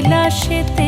কৈলাসেতে